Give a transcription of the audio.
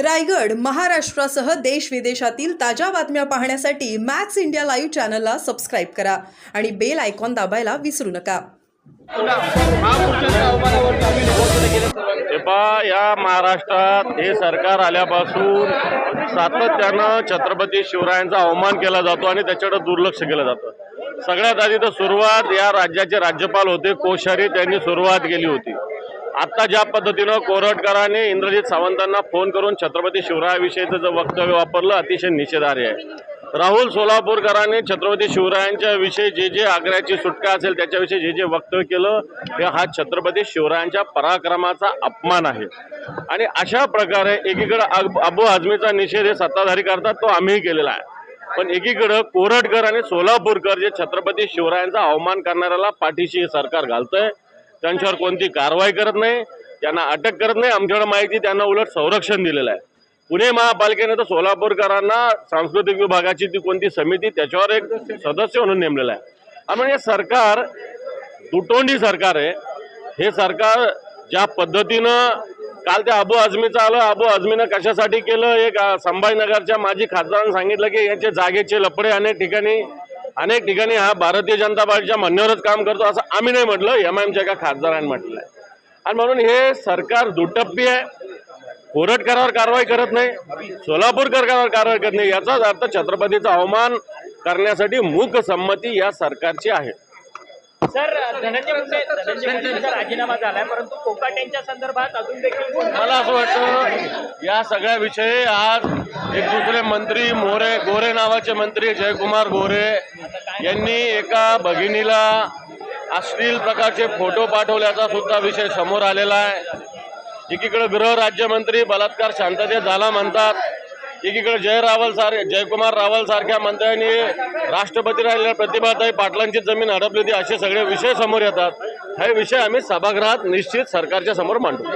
रायगड महाराष्ट्रासह देश विदेशातील ताज्या बातम्या पाहण्यासाठी मॅक्स इंडिया लाईव्ह चॅनलला सबस्क्राईब करा आणि बेल आयकॉन दाबायला विसरू नका. या महाराष्ट्रात हे सरकार आल्यापासून सातत्यानं छत्रपती शिवरायांचा अवमान केला जातो आणि त्याच्याकडे दुर्लक्ष केलं जातं. सगळ्यात आधी तर सुरुवात या राज्याचे राज्यपाल होते कोश्यारी त्यांनी सुरुवात केली होती. आत्ता ज्या पद्धतीनं कोरटकरांनी इंद्रजित सावंतांना फोन करून छत्रपती शिवरायाविषयीचं जे वक्तव्य वापरलं अतिशय निषेधार्ह आहे. राहुल सोलापूरकरांनी छत्रपती शिवरायांच्या विषयी जे जे आग्र्याची सुटका असेल त्याच्याविषयी जे जे वक्तव्य केलं हे हा छत्रपती शिवरायांच्या पराक्रमाचा अपमान आहे. आणि अशा प्रकारे एकीकडे अब- अबू आझमीचा निषेध हे सत्ताधारी करतात तो आम्हीही केलेला आहे. पण एकीकडं कोरटकर आणि सोलापूरकर जे छत्रपती शिवरायांचा अवमान करणाऱ्याला पाठीशी हे सरकार घालतंय त्यांच्यावर कोणती कारवाई करत नाही त्यांना अटक करत नाही. आमच्याकडे माहिती त्यांना उलट संरक्षण दिलेलं आहे. पुणे महापालिकेने तर सोलापूरकरांना सांस्कृतिक विभागाची ती कोणती समिती त्याच्यावर एक सदस्य म्हणून नेमलेला आहे. आणि हे सरकार दुटोंडी सरकार आहे. हे सरकार ज्या पद्धतीनं काल त्या अबू आझमीचं आलं अबू आझमीनं कशासाठी केलं एक संभाजीनगरच्या माजी खासदारांनी सांगितलं की याचे जागेचे लपडे अनेक ठिकाणी अनेक ठिकाणी हा भारतीय जनता पार्टीच्या म्हणण्यावरच काम करतो असं आम्ही नाही म्हटलं एम आय एमच्या एका खासदारांनी म्हटलं आहे आणि म्हणून हे सरकार दुटप्पी आहे कोरटकरावर कारवाई करत नाही सोलापूरकरावर कारवाई करत नाही याचाच अर्थ छत्रपतीचा अवमान करण्यासाठी मूक संमती या सरकारची आहे. सर धनंजय मुंडे धनंजय मुंडेंचा राजीनामा झालाय परंतु कोकाटेंच्या संदर्भात अजून देखील मला असं वाटतं या सगळ्या विषयी आज एक दुसरे मंत्री मोरे गोरे नावाचे मंत्री जयकुमार गोरे यांनी एका भगिनीला अश्लील प्रकारचे फोटो पाठवल्याचा सुद्धा विषय समोर आलेला आहे. एकीकडे गृहराज्यमंत्री बलात्कार शांततेत झाला म्हणतात एकीकडे जय रावल सार जयकुमार रावल सारख्या मंत्र्यांनी राष्ट्रपती राहिलेल्या प्रतिभाताई पाटलांची जमीन हडपली होती असे सगळे विषय समोर येतात. हे विषय आम्ही सभागृहात निश्चित सरकारच्या समोर मांडतो